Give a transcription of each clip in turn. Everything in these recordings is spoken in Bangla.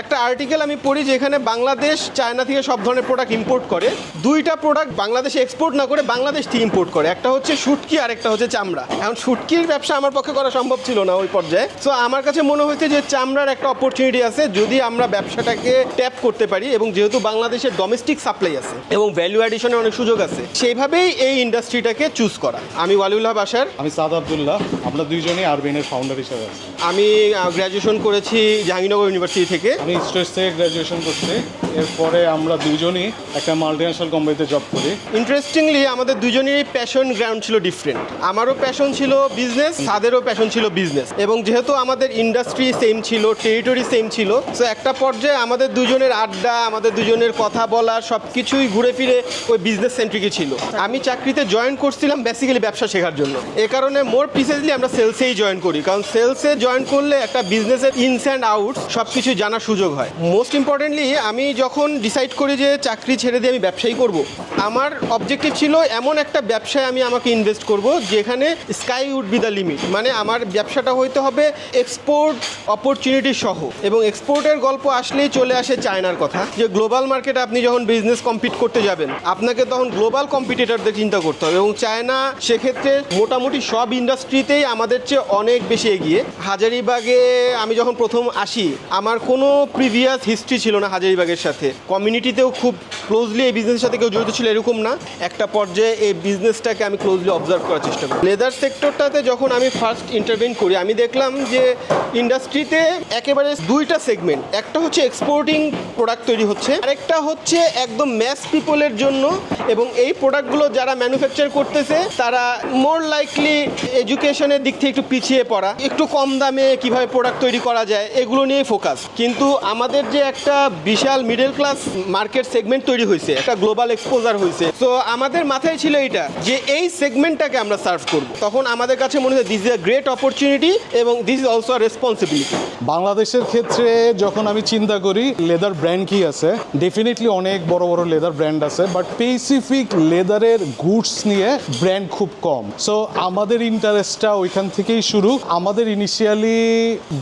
একটা আর্টিকেল আমি পড়ি যেখানে বাংলাদেশ চায়না থেকে সব ধরনের প্রোডাক্ট ইম্পোর্ট করে। দুইটা প্রোডাক্ট বাংলাদেশে এক্সপোর্ট না করে বাংলাদেশ থেকে ইম্পোর্ট করে। একটা হচ্ছে শুটকি আর একটা হচ্ছে চামড়া। এখন শুটকির ব্যবসা আমার পক্ষে করা সম্ভব ছিল না ওই পর্যায়ে। সো আমার কাছে মনে হয়েছে যে চামড়ার একটা অপরচুনিটি আছে যদি আমরা ব্যবসাটাকে ট্যাপ করতে পারি এবং যেহেতু বাংলাদেশের ডোমেস্টিক সাপ্লাই আছে এবং ভ্যালু অ্যাডিশনের অনেক সুযোগ আছে সেইভাবেই এই ইন্ডাস্ট্রিটাকে চুজ করা। আমি ওয়ালিউল্লাহ বাসার আমি সাদ আবদুল্লাহ। আমরা দুইজনই আরবিনের ফাউন্ডার হিসেবে আছি। আমি গ্র্যাজুয়েশন করেছি জাহাঙ্গীরনগর ইউনিভার্সিটি থেকে। আমি স্টেজ থেকে গ্র্যাজুয়েশন করছি। এরপরে আমরা দুইজনই একটা মাল্টিনেশনাল কোম্পানিতে জব করি। ইন্টারেস্টিংলি আমাদের দুজনেরই প্যাশন গ্রাউন্ড ছিল ডিফারেন্ট আমারও প্যাশন ছিল বিজনেস তাদেরও প্যাশন ছিল বিজনেস এবং যেহেতু আমাদের ইন্ডাস্ট্রি সেম ছিল টেরিটরি সেম ছিল সো একটা পর্যায়ে আমাদের দুজনের আড্ডা, আমাদের দুজনের কথা বলা সব কিছুই ঘুরে ফিরে ওই বিজনেস সেন্ট্রিকই ছিল। আমি চাকরিতে জয়েন করছিলাম বেসিক্যালি ব্যবসা শেখার জন্য। এ কারণে মোর প্রিসাইজলি আমরা সেলসেই জয়েন করি। কারণ সেলসে জয়েন করলে একটা বিজনেসের ইনস অ্যান্ড আউট সব কিছু জানার সুযোগ হয়। মোস্ট ইম্পর্টেন্টলি আমি যখন ডিসাইড করি যে চাকরি ছেড়ে দিয়ে আমি ব্যবসায়ী করব, আমার অবজেক্টিভ ছিল এমন একটা ব্যবসায় আমি আমাকে ইনভেস্ট করব যেখানে sky would be the limit মানে আমার ব্যবসাটা হইতে হবে এক্সপোর্ট অপরচুনিটি সহ। এবং এক্সপোর্টের গল্প আসলেই চলে আসে চায়নার কথা। যে গ্লোবাল মার্কেটে আপনি যখন বিজনেস কম্পিট করতে যাবেন, আপনাকে তখন গ্লোবাল কম্পিটিটরদের চিন্তা করতে হবে। এবং চায়না সেক্ষেত্রে মোটামুটি সব ইন্ডাস্ট্রিতেই আমাদের চেয়ে অনেক বেশি এগিয়ে। হাজারিবাগে আমি যখন প্রথম আসি, আমার কোনো প্রিভিয়াস হিস্ট্রি ছিল না হাজারিবাগের সাথে। কমিউনিটিতেও খুব ক্লোজলি এই বিজনেসের সাথে কেউ জড়িত ছিল এরকম না। একটা পর্যায়ে এই বিজনেসটাকে আমি ক্লোজলি অবজার্ভ করার চেষ্টা করি। লেদার সেক্টরটাতে যখন আমি ফার্স্ট ইন্টারভেন করি, আমি দেখলাম যে ইন্ডাস্ট্রিতে একেবারে দুইটা সেগমেন্ট একটা হচ্ছে এক্সপোর্টিং প্রোডাক্ট তৈরি হচ্ছে, আরেকটা হচ্ছে একদম ম্যাস পিপলের জন্য এবং এই প্রোডাক্টগুলো যারা ম্যানুফ্যাকচার করতেছে, তারা মোর লাইকলি এডুকেশনের দিক থেকে একটু পিছিয়ে পড়া, একটু কম দামে কীভাবে প্রোডাক্ট তৈরি করা যায়, এগুলো নিয়ে ফোকাস কিন্তু আমাদের যে একটা বিশাল মিডল ক্লাস মার্কেট সেগমেন্ট তৈরি হয়েছে, একটা গ্লোবাল এক্সপোজার হয়েছে। তো আমাদের মাথায় ছিল এটা যে এই সেগমেন্টটাকে আমরা সার্ভ করব। তখন আমাদের কাছে মনে হয় this is a great opportunity এবং দিস ইজ অলসো রেসপন্সিবিলিটি বাংলাদেশের ক্ষেত্রে যখন আমি চিন্তা করি লেদার ব্র্যান্ড কি আছে? ডেফিনেটলি অনেক বড় বড় লেদার ব্র্যান্ড আছে বাট স্পেসিফিক লেদারের গুডস নিয়ে ব্র্যান্ড খুব কম। সো আমাদের ইন্টারেস্টটা ওইখান থেকেই শুরু। আমাদের ইনিশিয়ালি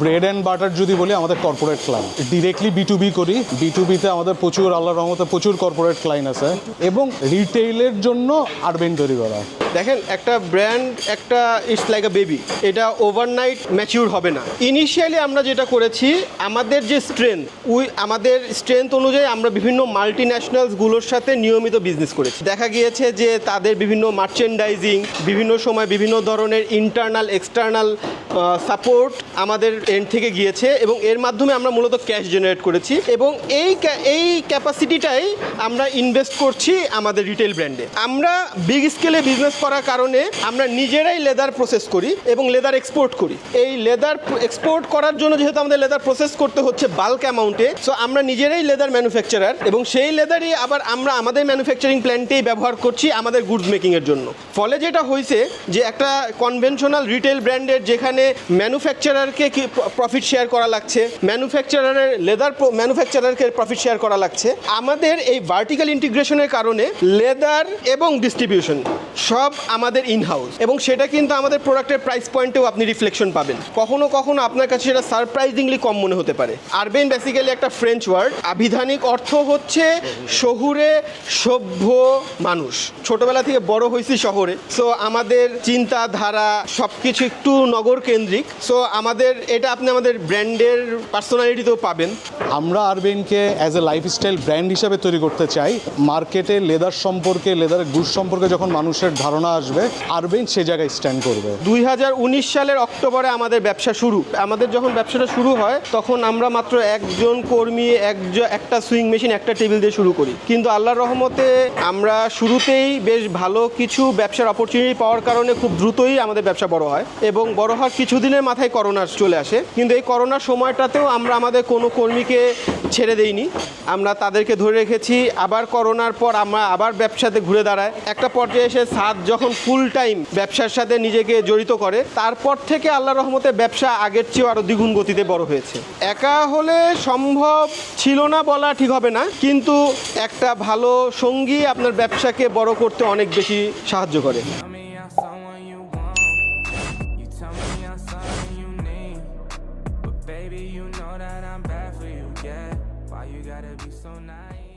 ব্রেড অ্যান্ড বাটার যদি বলি, আমাদের corporate client directly B to B করি। বি টু বিতে আমাদের প্রচুর আল্লাহ রহমতে প্রচুর কর্পোরেট ক্লায়েন্ট আছে। এবং রিটেইলের জন্য আরবেন তৈরি করা। দেখেন, একটা ব্র্যান্ড একটা ইটস লাইক আ বেবি এটা ওভারনাইট ম্যাচিউর হবে না। ইনিশিয়ালি আমরা যেটা করেছি, আমাদের যে স্ট্রেংথ উই, আমাদের স্ট্রেংথ অনুযায়ী আমরা বিভিন্ন মাল্টি ন্যাশনালসগুলোর সাথে নিয়মিত বিজনেস করেছি। দেখা গিয়েছে যে তাদের বিভিন্ন মার্চেন্ডাইজিং বিভিন্ন সময় বিভিন্ন ধরনের ইন্টারনাল এক্সটার্নাল সাপোর্ট আমাদের এন্ড থেকে গিয়েছে এবং এর মাধ্যমে আমরা মূলত ক্যাশ জেনারেট করেছি এবং এই এই ক্যাপাসিটিটাই আমরা ইনভেস্ট করছি আমাদের রিটেল ব্র্যান্ডে আমরা বিগ স্কেলে বিজনেস করার কারণে আমরা নিজেরাই লেদার প্রসেস করি এবং লেদার এক্সপোর্ট করি। এই লেদার এক্সপোর্ট করার জন্য যেহেতু আমাদের লেদার প্রসেস করতে হচ্ছে বাল্ক অ্যামাউন্টে সো আমরা নিজেরাই লেদার ম্যানুফ্যাকচারার এবং সেই লেদারই আবার আমরা আমাদের ম্যানুফ্যাকচারিং প্ল্যান্টেই ব্যবহার করছি আমাদের গুডস মেকিংয়ের জন্য। ফলে যেটা হয়েছে যে একটা কনভেনশনাল রিটেল ব্র্যান্ডের যেখানে ম্যানুফ্যাকচারারকে প্রফিট শেয়ার করা লাগছে ম্যানুফ্যাকচারারের লেদার ম্যানুফ্যাকচারারকে প্রফিট শেয়ার করা লাগছে। আমাদের এই ভার্টিক্যাল ইন্টিগ্রেশনের কারণে লেদার এবং ডিস্ট্রিবিউশন সব আমাদের ইন হাউস এবং সেটা কিন্তু আমাদের প্রোডাক্টের প্রাইস পয়েন্টেও আপনি রিফ্লেকশন পাবেন। কখনো কখনো আপনার কাছে সেটা সারপ্রাইজিংলি কম মনে হতে পারে। আরবেন বেসিক্যালি একটা ফ্রেঞ্চ ওয়ার্ড আবিধানিক অর্থ হচ্ছে শহুরে সভ্য মানুষ। ছোটবেলা থেকে বড় হয়েছি শহরে। সো আমাদের চিন্তাধারা সব কিছু একটু নগর কেন্দ্রিক সো আমাদের, এটা আপনি আমাদের ব্র্যান্ডের পার্সোনালিটিতেও পাবেন। আমরা আরবেনকে অ্যাজ এ লাইফস্টাইল ব্র্যান্ড হিসাবে তৈরি করতে চাই। মার্কেটে লেদার সম্পর্কে লেদারের গুড সম্পর্কে যখন মানুষের ধারণা আসবে আরবেন সে জায়গায় স্ট্যান্ড করবে। দুই হাজার উনিশ সালের অক্টোবরে আমাদের ব্যবসা শুরু। আমাদের যখন ব্যবসাটা শুরু হয় তখন আমরা মাত্র একজন কর্মী একজন একটা সুইং মেশিন একটা টেবিল দিয়ে শুরু করি। কিন্তু আল্লাহর রহমতে আমরা শুরুতেই বেশ ভালো কিছু ব্যবসার অপরচুনিটি পাওয়ার কারণে খুব দ্রুতই আমাদের ব্যবসা বড় হয় এবং বড় হওয়ার কিছুদিনের মাথায় করোনা চলে আসে। কিন্তু এই করোনার সময়টাতেও আমরা আমাদের কোনো কর্মীকে ছেড়ে দেইনি। আমরা তাদেরকে ধরে রেখেছি। আবার করোনার পর আমরা আবার ব্যবসাতে ঘুরে দাঁড়ায় একটা পর্যায়ে এসে সাদ যখন ফুল টাইম ব্যবসার সাথে নিজেকে জড়িত করে, তারপর থেকে আল্লাহ রহমতে ব্যবসা আগের চেয়েও আরও দ্বিগুণ গতিতে বড় হয়েছে। একা হলে সম্ভব ছিল না বলা ঠিক হবে না, কিন্তু একটা ভালো সঙ্গী আপনার ব্যবসাকে বড় করতে অনেক বেশি সাহায্য করে। Tell me I'm why you gotta be so nice.